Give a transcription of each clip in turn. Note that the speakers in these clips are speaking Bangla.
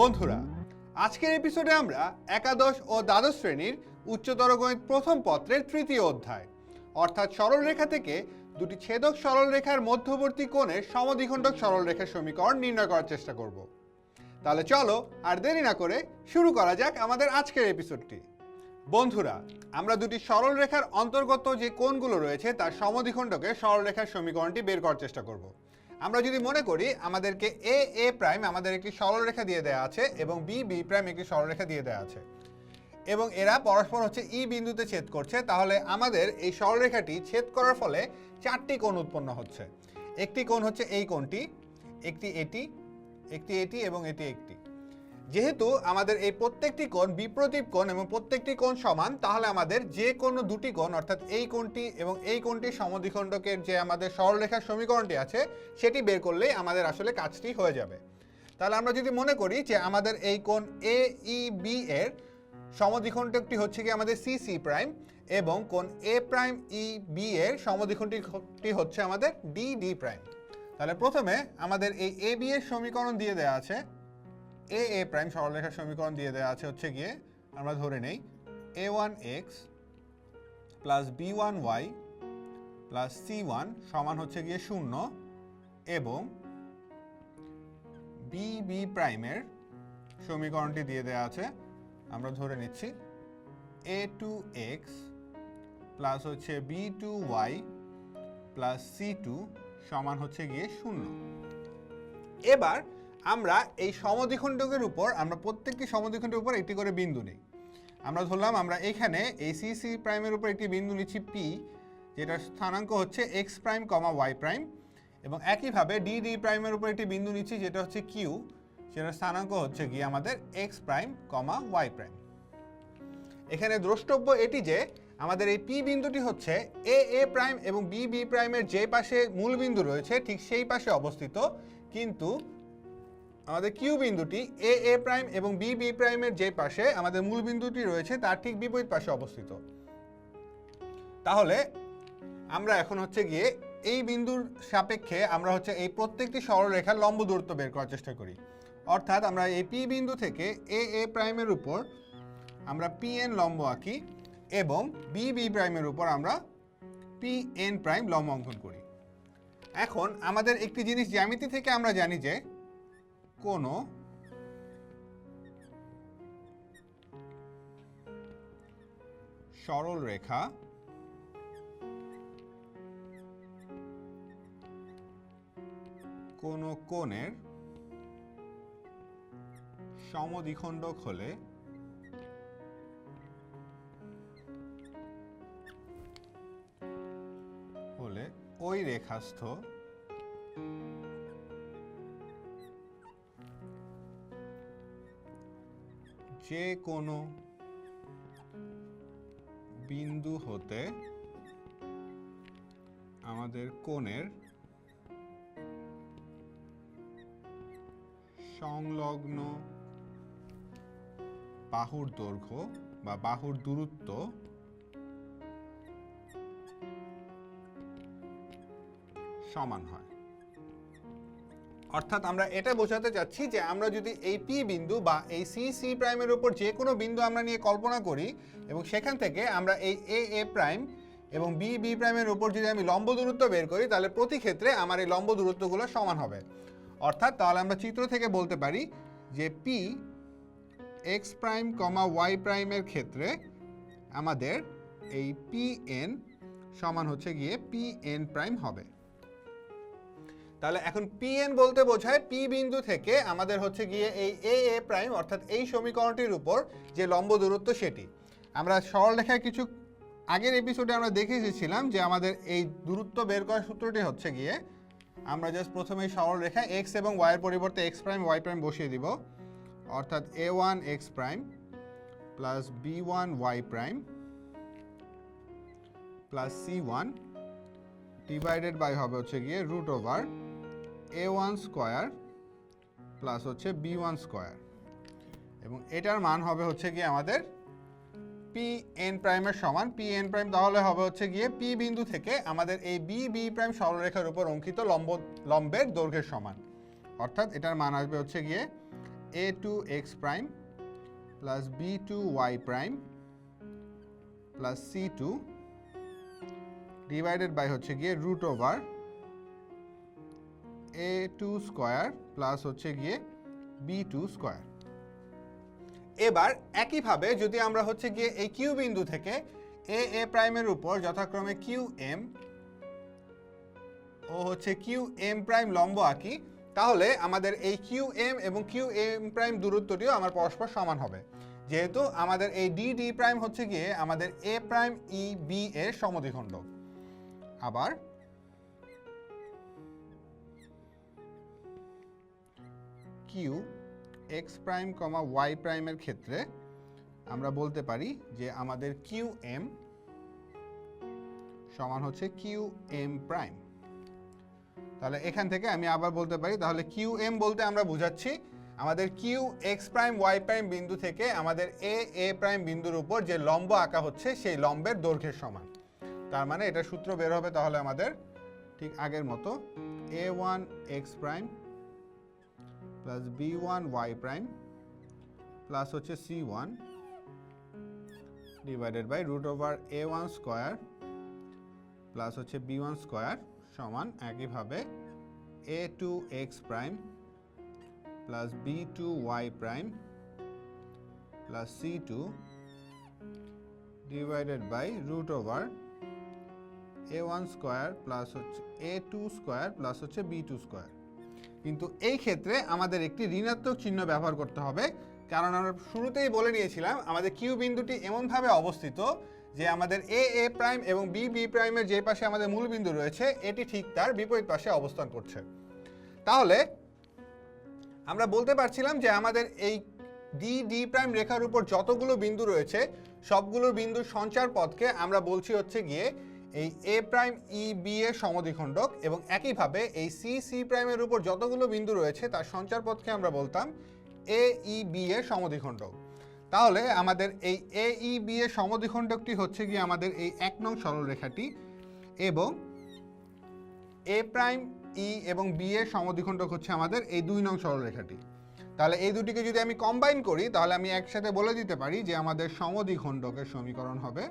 বন্ধুরা, আজকের এপিসোডে আমরা একাদশ ও দ্বাদশ শ্রেণির উচ্চতর গণিত প্রথম পত্রের তৃতীয় অধ্যায়, অর্থাৎ সরলরেখা থেকে দুটি ছেদক সরলরেখার মধ্যবর্তী কোণের সমদ্বিখণ্ডক সরলরেখার সমীকরণ নির্ণয় করার চেষ্টা করব। তাহলে চলো আর দেরি না করে শুরু করা যাক আমাদের আজকের এপিসোডটি বন্ধুরা, আমরা দুটি সরলরেখার অন্তর্গত যে কোণগুলো রয়েছে তার সমদ্বিখণ্ডকে সরলরেখার সমীকরণটি বের করার চেষ্টা করব। আমরা যদি মনে করি আমাদেরকে এ এ প্রাইম আমাদের একটি সরলরেখা দিয়ে দেওয়া আছে এবং বি বি প্রাইম একটি সরলরেখা দিয়ে দেওয়া আছে। এবং এরা পরস্পর হচ্ছে ই বিন্দুতে ছেদ করছে, তাহলে আমাদের এই সরলরেখাটি ছেদ করার ফলে চারটি কোণ উৎপন্ন হচ্ছে। একটি কোণ হচ্ছে এই কোণটি, একটি এটি একটি এটি এবং এটি একটি। যেহেতু আমাদের এই প্রত্যেকটি কোণ বিপ্রতীপ কোণ এবং প্রত্যেকটি কোণ সমান, তাহলে আমাদের যে কোনো দুটি কোণ, অর্থাৎ এই কোণটি এবং এই কোণটির সমদ্বিখণ্ডকের যে আমাদের সরলরেখার সমীকরণটি আছে, সেটি বের করলেই আমাদের আসলে কাজটি হয়ে যাবে। তাহলে আমরা যদি মনে করি যে আমাদের এই কোণ এ ই বি এর সমদ্বিখণ্ডকটি হচ্ছে কি আমাদের সি সি প্রাইম এবং কোণ এ প্রাইম ই বি এর সমদ্বিখণ্ডকটি হচ্ছে আমাদের ডি ডি প্রাইম তাহলে প্রথমে আমাদের এই এ বি এর সমীকরণ দিয়ে দেওয়া আছে। এ এ প্রাইম সরলরেখার সমীকরণ দিয়ে দেওয়া আছে হচ্ছে গিয়ে, আমরা ধরে নেই, a one x plus b one y plus c one সমান হচ্ছে গিয়ে শূন্য এবং বি বি প্রাইমের সমীকরণটি দিয়ে দেওয়া আছে, আমরা ধরে নিচ্ছি, এ টু এক্স প্লাস হচ্ছে b two y plus c two সমান হচ্ছে গিয়ে শূন্য। এবার আমরা এই সমদ্বিখণ্ডকের উপর, আমরা প্রত্যেকটি সমদ্বিখণ্ডের উপর একটি করে বিন্দু নিই। আমরা ধরলাম আমরা এখানে এই সি সি প্রাইমের উপর একটি বিন্দু নিচ্ছি পি যেটার স্থানাঙ্ক হচ্ছে x prime, comma y prime, এবং একইভাবে ডি ডি প্রাইমের উপর একটি বিন্দু নিচ্ছি যেটা হচ্ছে কিউ সেটার স্থানাঙ্ক হচ্ছে গিয়ে আমাদের x prime, comma y prime. এখানে দ্রষ্টব্য এটি যে, আমাদের এই পি বিন্দুটি হচ্ছে এ এ প্রাইম এবং বি বি প্রাইমের যে পাশে মূল বিন্দু রয়েছে, ঠিক সেই পাশে অবস্থিত, কিন্তু আমাদের কিউ বিন্দুটি এ এ প্রাইম এবং বি বি প্রাইমের যে পাশে আমাদের মূল বিন্দুটি রয়েছে, তার ঠিক বিপরীত পাশে অবস্থিত। তাহলে আমরা এখন হচ্ছে গিয়ে এই বিন্দুর সাপেক্ষে আমরা হচ্ছে এই প্রত্যেকটি সরলরেখার লম্ব দূরত্ব বের করার চেষ্টা করি। অর্থাৎ আমরা এই পি বিন্দু থেকে এ এ প্রাইমের উপর আমরা পি এন লম্ব আঁকি এবং বি বি প্রাইমের উপর আমরা পি এন প্রাইম লম্ব অঙ্কন করি। এখন আমাদের একটি জিনিস জ্যামিতি থেকে আমরা জানি যে কোনো সরল রেখা কোনো কোণের সমদ্বিখণ্ডক হলে হলে ওই রেখাস্থ যে কোনো বিন্দু হতে আমাদের কোণের সংলগ্ন বাহুর দৈর্ঘ্য বা বাহুর দূরত্ব সমান হয়। অর্থাৎ আমরা এটা বোঝাতে চাচ্ছি যে আমরা যদি এই পি বিন্দু বা এই সি সি প্রাইমের উপর যে কোনো বিন্দু আমরা নিয়ে কল্পনা করি এবং সেখান থেকে আমরা এই এ এ প্রাইম এবং বি বি প্রাইমের উপর যদি আমি লম্ব দূরত্ব বের করি, তাহলে প্রতি ক্ষেত্রে আমার এই লম্ব দূরত্বগুলো সমান হবে। অর্থাৎ তাহলে আমরা চিত্র থেকে বলতে পারি যে P x prime comma y প্রাইমের ক্ষেত্রে আমাদের এই পি এন সমান হচ্ছে গিয়ে পি এন প্রাইম হবে। তাহলে এখন পি এন বলতে বোঝায় পি বিন্দু থেকে আমাদের হচ্ছে গিয়ে এই এ এ প্রাইম অর্থাৎ এই সমীকরণটির উপর যে লম্ব দূরত্ব সেটি। আমরা সরলরেখায় কিছু আগের এপিসোডে আমরা দেখে এসেছিলাম যে আমাদের এই দূরত্ব বের করার সূত্রটি হচ্ছে গিয়ে আমরা জাস্ট প্রথমে এই সরল রেখা এক্স এবং ওয়াইয়ের পরিবর্তে এক্স প্রাইম ওয়াই প্রাইম বসিয়ে দিব। অর্থাৎ a one x prime plus b one y prime plus c one divided by হবে হচ্ছে গিয়ে root over a one square plus হচ্ছে বি ওয়ান স্কোয়ার এবং এটার মান হবে হচ্ছে গিয়ে আমাদের পি এন প্রাইমের সমান। পি এন প্রাইম তাহলে হবে হচ্ছে গিয়ে পি বিন্দু থেকে আমাদের এই বি বি প্রাইম সরলরেখার উপর অঙ্কিত লম্ব, লম্বের দৈর্ঘ্যের সমান। অর্থাৎ এটার মান আসবে হচ্ছে গিয়ে a two x prime plus b two y prime plus c two divided by হচ্ছে গিয়ে root over a two square plus হচ্ছে গিয়ে বি টু স্কোয়ার এবার একইভাবে যদি আমরা হচ্ছে গিয়ে এই কিউ বিন্দু থেকে এ এ প্রাইমের উপর যথাক্রমে কিউ এম ও হচ্ছে কিউ এম প্রাইম লম্ব আঁকি, তাহলে আমাদের এই কিউ এম এবং কিউ এম প্রাইম দূরত্বটিও আমার পরস্পর সমান হবে। যেহেতু আমাদের এই ডি ডি প্রাইম হচ্ছে গিয়ে আমাদের এ প্রাইম ই বি এর সমদ্বিখণ্ড। আবার Q x prime comma y প্রাইমের ক্ষেত্রে আমরা বলতে পারি যে আমাদের কিউ এম সমান হচ্ছে কিউ এম প্রাইম তাহলে এখান থেকে আমি আবার বলতে পারি, তাহলে কিউ এম বলতে আমরা বুঝাচ্ছি আমাদের Q x prime y prime বিন্দু থেকে আমাদের এ এ প্রাইম বিন্দুর উপর যে লম্ব আঁকা হচ্ছে সেই লম্বের দৈর্ঘ্যের সমান। তার মানে এটা সূত্র বের হবে তাহলে আমাদের ঠিক আগের মতো a one x prime plus b one y prime plus হচ্ছে c one divided by root over a one square plus হচ্ছে বি ওয়ান স্কোয়ার সমান একইভাবে a two x prime plus b two y prime plus c two divided by root over a one square plus হচ্ছে এ টু স্কোয়ার প্লাস হচ্ছে বি টু স্কোয়ার কিন্তু এই ক্ষেত্রে আমাদের একটি ঋণাত্মক চিহ্ন ব্যবহার করতে হবে। কারণ আমরা শুরুতেই বলে নিয়েছিলাম, আমাদের কিউ বিন্দুটি এমনভাবে অবস্থিত যে আমাদের এ এ প্রাইম এবং বি বি প্রাইমের যে পাশে আমাদের মূল বিন্দু রয়েছে, এটি ঠিক তার বিপরীত পাশে অবস্থান করছে। তাহলে, আমরা বলতে পারছিলাম যে আমাদের এই ডি ডি প্রাইম রেখার উপর যতগুলো বিন্দু রয়েছে, সবগুলো বিন্দুর সঞ্চার পথকে আমরা বলছি হচ্ছে গিয়ে এই এ প্রাইম ই বি এর সমদ্বিখণ্ডক এবং একইভাবে এই সি সি প্রাইমের উপর যতগুলো বিন্দু রয়েছে, তার সঞ্চার পথকে আমরা বলতাম এ ই বি এর সমদ্বিখণ্ডক। তাহলে আমাদের এই এ ই বি এর সমদ্বিখণ্ডকটি হচ্ছে গিয়ে আমাদের এই এক নং সরলরেখাটি এবং এ প্রাইম ই এবং বি এর সমদ্বিখণ্ডক হচ্ছে আমাদের এই দুই নং সরলরেখাটি। তাহলে এই দুটিকে যদি আমি কম্বাইন করি, তাহলে আমি একসাথে বলে দিতে পারি যে আমাদের সমদ্বিখণ্ডকের সমীকরণ হবে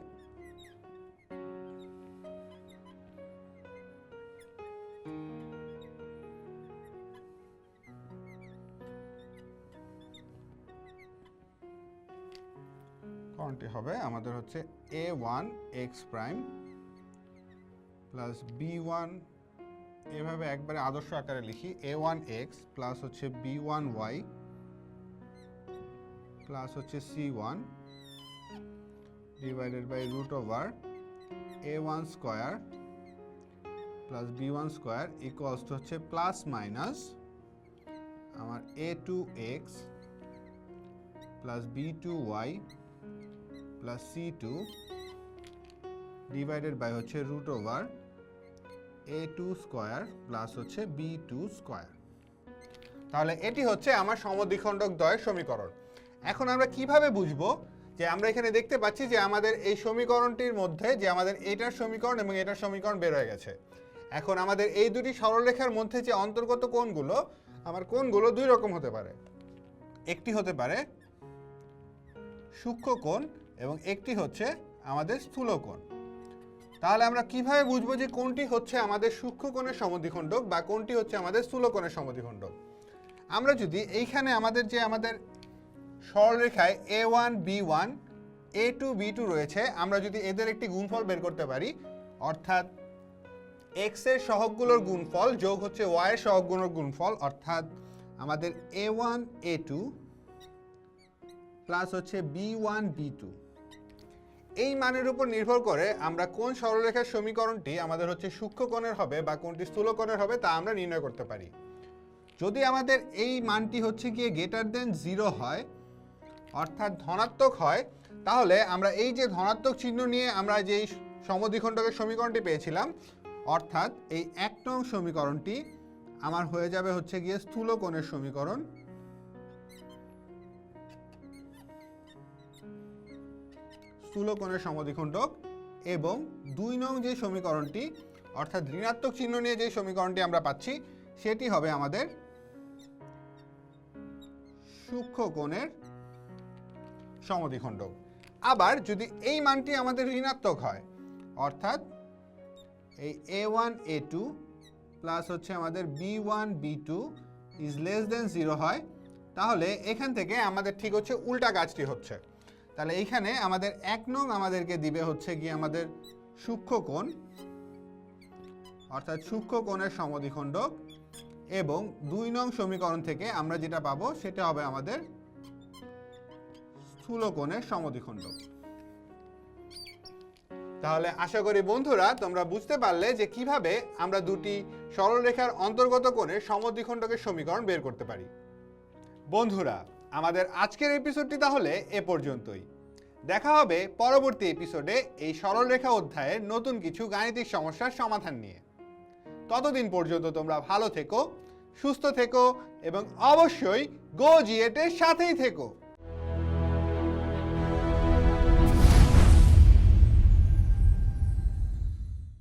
হবে, আমাদের হচ্ছে a one x prime plus b one এভাবে একবারে আদর্শ আকারে লিখি এ ওয়ান এক্স প্লাস হচ্ছে বি ওয়ান ওয়াই প্লাস হচ্ছে c one divided by root over a one square plus b one square equals to হচ্ছে প্লাস মাইনাস আমার a two x plus b two y plus c two divided by হচ্ছে root over a two square plus হচ্ছে বি টু স্কোয়ার তাহলে এটি হচ্ছে আমার সমদ্বিখণ্ডক দ্বয়ের সমীকরণ। এখন আমরা কীভাবে বুঝব যে আমরা এখানে দেখতে পাচ্ছি যে আমাদের এই সমীকরণটির মধ্যে যে আমাদের এটার সমীকরণ এবং এটার সমীকরণ বের হয়ে গেছে। এখন আমাদের এই দুটি সরলরেখার মধ্যে যে অন্তর্গত কোণগুলো, আমার কোণগুলো দুই রকম হতে পারে। একটি হতে পারে সূক্ষ্ম কোণ এবং একটি হচ্ছে আমাদের স্থূল কোণ তাহলে আমরা কীভাবে বুঝব যে কোনটি হচ্ছে আমাদের সূক্ষ্ম কোণের সমদ্বিখণ্ডক বা কোনটি হচ্ছে আমাদের স্থূল কোণের সমদ্বিখণ্ডক? আমরা যদি এইখানে আমাদের যে আমাদের সরলরেখায় a one b one a two b two রয়েছে, আমরা যদি এদের একটি গুণফল বের করতে পারি, অর্থাৎ এক্সের সহগগুলোর গুণফল যোগ হচ্ছে ওয়াই এর সহগগুলোর গুণফল, অর্থাৎ আমাদের a one a two plus হচ্ছে বি ওয়ান বি টু এই মানের উপর নির্ভর করে আমরা কোন সরলরেখার সমীকরণটি আমাদের হচ্ছে সূক্ষ্মকণের হবে বা কোনটি স্থূলকণের হবে তা আমরা নির্ণয় করতে পারি। যদি আমাদের এই মানটি হচ্ছে গিয়ে গ্রেটার দেন জিরো হয়, অর্থাৎ ধনাত্মক হয়, তাহলে আমরা এই যে ধনাত্মক চিহ্ন নিয়ে আমরা যেই সমদ্বিখণ্ডকের সমীকরণটি পেয়েছিলাম, অর্থাৎ এই এক নং সমীকরণটি আমার হয়ে যাবে হচ্ছে গিয়ে স্থূলকোণের সমীকরণ স্থূলকোণের সমদ্বিখণ্ডক এবং দুই নং যে সমীকরণটি, অর্থাৎ ঋণাত্মক চিহ্ন নিয়ে যে সমীকরণটি আমরা পাচ্ছি, সেটি হবে আমাদের সূক্ষ্ম কোণের সমদ্বিখণ্ডক। আবার যদি এই মানটি আমাদের ঋণাত্মক হয়, অর্থাৎ এই a one a two plus হচ্ছে আমাদের b one b two is less than zero হয়, তাহলে এখান থেকে আমাদের ঠিক হচ্ছে উল্টা কাজটি হচ্ছে। তাহলে এইখানে আমাদের এক নং আমাদেরকে দিবে হচ্ছে গিয়ে আমাদের সূক্ষ্ম কোণ, অর্থাৎ সূক্ষ্ম কোণের সমদ্বিখণ্ডক এবং দুই নং সমীকরণ থেকে আমরা যেটা পাবো সেটা হবে আমাদের স্থূল কোণের সমদ্বিখণ্ডক। তাহলে আশা করি বন্ধুরা তোমরা বুঝতে পারলে যে কীভাবে আমরা দুটি সরলরেখার অন্তর্গত কোণের সমদ্বিখণ্ডকের সমীকরণ বের করতে পারি। বন্ধুরা আমাদের আজকের এপিসোডটি তাহলে এ পর্যন্তই। দেখা হবে পরবর্তী এপিসোডে এই সরলরেখা অধ্যায়ের নতুন কিছু গাণিতিক সমস্যার সমাধান নিয়ে। ততদিন পর্যন্ত তোমরা ভালো থেকো, সুস্থ থেকো এবং অবশ্যই গো জিয়েটের সাথেই থেকো।